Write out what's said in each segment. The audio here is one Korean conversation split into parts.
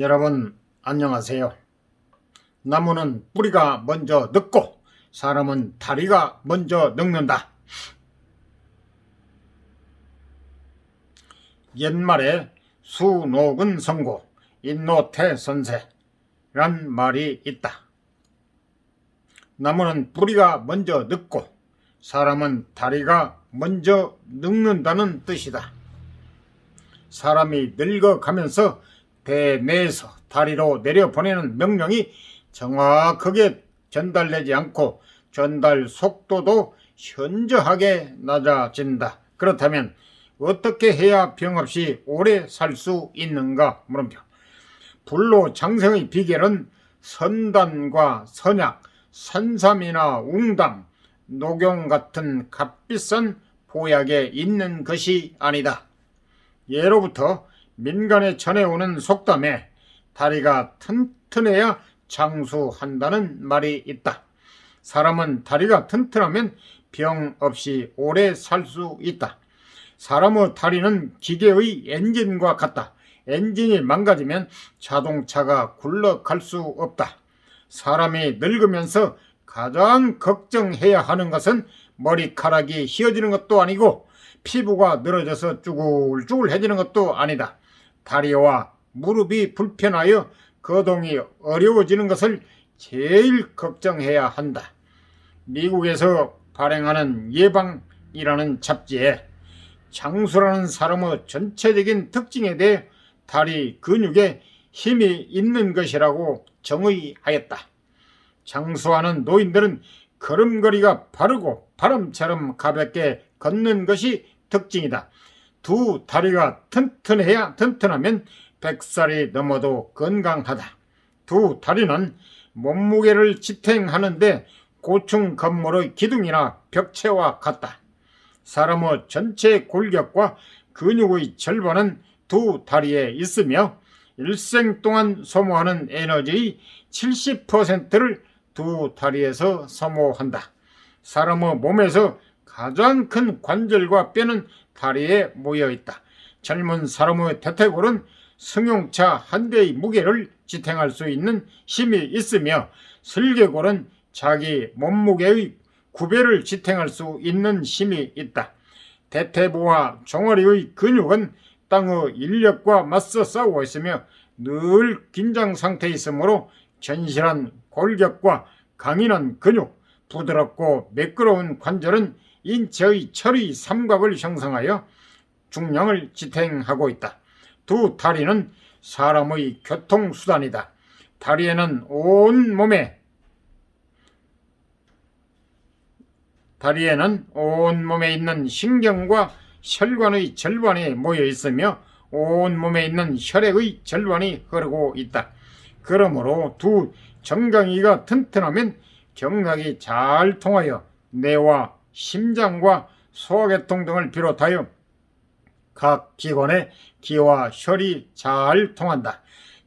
여러분 안녕하세요. 나무는 뿌리가 먼저 늙고 사람은 다리가 먼저 늙는다. 옛말에 수노근 성고 인노태 선세란 말이 있다. 나무는 뿌리가 먼저 늙고 사람은 다리가 먼저 늙는다는 뜻이다. 사람이 늙어가면서 대내에서 다리로 내려보내는 명령이 정확하게 전달되지 않고 전달 속도도 현저하게 낮아진다. 그렇다면 어떻게 해야 병 없이 오래 살 수 있는가? 물음표. 불로 장생의 비결은 선단과 선약, 산삼이나 웅담, 녹용 같은 값비싼 보약에 있는 것이 아니다. 예로부터 민간에 전해오는 속담에 다리가 튼튼해야 장수한다는 말이 있다. 사람은 다리가 튼튼하면 병 없이 오래 살 수 있다. 사람의 다리는 기계의 엔진과 같다. 엔진이 망가지면 자동차가 굴러갈 수 없다. 사람이 늙으면서 가장 걱정해야 하는 것은 머리카락이 휘어지는 것도 아니고 피부가 늘어져서 쭈글쭈글해지는 것도 아니다. 다리와 무릎이 불편하여 거동이 어려워지는 것을 제일 걱정해야 한다. 미국에서 발행하는 예방이라는 잡지에 장수라는 사람의 전체적인 특징에 대해 다리 근육에 힘이 있는 것이라고 정의하였다. 장수하는 노인들은 걸음걸이가 바르고 바람처럼 가볍게 걷는 것이 특징이다. 두 다리가 튼튼해야 튼튼하면 100살이 넘어도 건강하다. 두 다리는 몸무게를 지탱하는데 고층 건물의 기둥이나 벽체와 같다. 사람의 전체 골격과 근육의 절반은 두 다리에 있으며 일생 동안 소모하는 에너지의 70%를 두 다리에서 소모한다. 사람의 몸에서 가장 큰 관절과 뼈는 다리에 모여 있다. 젊은 사람의 대퇴골은 승용차 한 대의 무게를 지탱할 수 있는 힘이 있으며 슬개골은 자기 몸무게의 9배를 지탱할 수 있는 힘이 있다. 대퇴부와 종아리의 근육은 땅의 인력과 맞서 싸우고 있으며 늘 긴장 상태에 있으므로 전실한 골격과 강인한 근육, 부드럽고 매끄러운 관절은 인체의 철의 삼각을 형성하여 중량을 지탱하고 있다. 두 다리는 사람의 교통수단이다. 다리에는 온 몸에 다리에는 온 몸에 있는 신경과 혈관의 절반이 모여 있으며 온 몸에 있는 혈액의 절반이 흐르고 있다. 그러므로 두 정강이가 튼튼하면 경락이 잘 통하여 뇌와 심장과 소화계통 등을 비롯하여 각 기관에 기와 혈이 잘 통한다.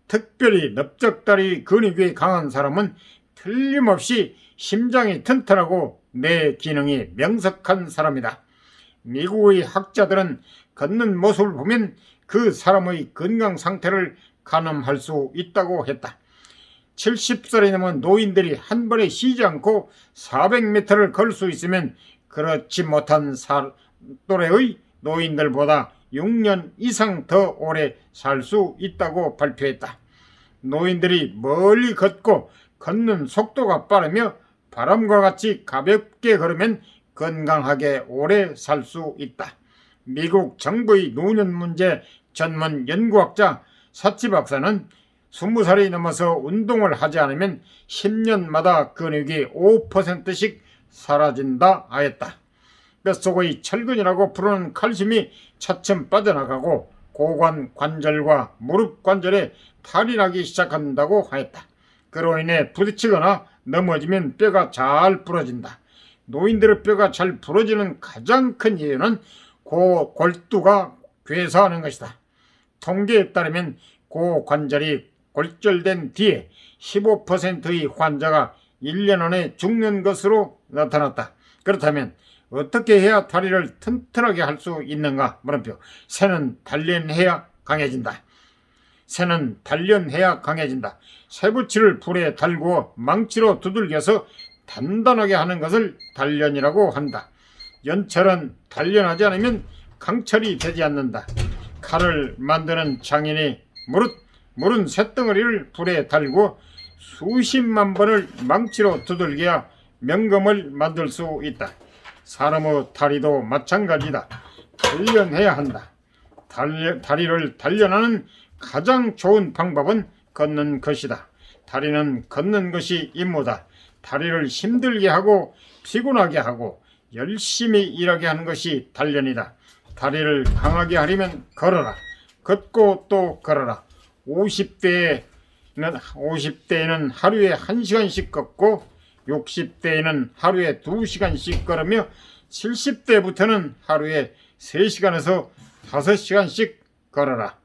특별히 넓적다리 근육이 강한 사람은 틀림없이 심장이 튼튼하고 뇌 기능이 명석한 사람이다. 미국의 학자들은 걷는 모습을 보면 그 사람의 건강 상태를 가늠할 수 있다고 했다. 70살이 넘은 노인들이 한 번에 쉬지 않고 400m를 걸 수 있으면 그렇지 못한 살, 또래의 노인들보다 6년 이상 더 오래 살 수 있다고 발표했다. 노인들이 멀리 걷고 걷는 속도가 빠르며 바람과 같이 가볍게 걸으면 건강하게 오래 살 수 있다. 미국 정부의 노년 문제 전문 연구학자 사치 박사는 20살이 넘어서 운동을 하지 않으면 10년마다 근육이 5%씩 사라진다 하였다. 뼛속의 철근이라고 부르는 칼슘이 차츰 빠져나가고 고관 관절과 무릎 관절에 탈이 나기 시작한다고 하였다. 그로 인해 부딪히거나 넘어지면 뼈가 잘 부러진다. 노인들의 뼈가 잘 부러지는 가장 큰 이유는 고 골두가 괴사하는 것이다. 통계에 따르면 고관절이 골절된 뒤에 15%의 환자가 1년 안에 죽는 것으로 나타났다. 그렇다면 어떻게 해야 다리를 튼튼하게 할 수 있는가? 물음표. 새는 단련해야 강해진다. 새는 단련해야 강해진다. 쇠붙이를 불에 달고 망치로 두들겨서 단단하게 하는 것을 단련이라고 한다. 연철은 단련하지 않으면 강철이 되지 않는다. 칼을 만드는 장인이 무릇 무른 쇳덩어리를 불에 달고 수십만 번을 망치로 두들겨야 명검을 만들 수 있다. 사람의 다리도 마찬가지다. 단련해야 한다. 달려, 다리를 단련하는 가장 좋은 방법은 걷는 것이다. 다리는 걷는 것이 임무다. 다리를 힘들게 하고 피곤하게 하고 열심히 일하게 하는 것이 단련이다. 다리를 강하게 하려면 걸어라. 걷고 또 걸어라. 50대에는 50대에는 하루에 1시간씩 걷고 60대에는 하루에 2시간씩 걸으며 70대부터는 하루에 3시간에서 5시간씩 걸어라.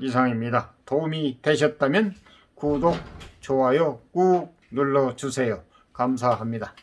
이상입니다. 도움이 되셨다면 구독, 좋아요 꾹 눌러주세요. 감사합니다.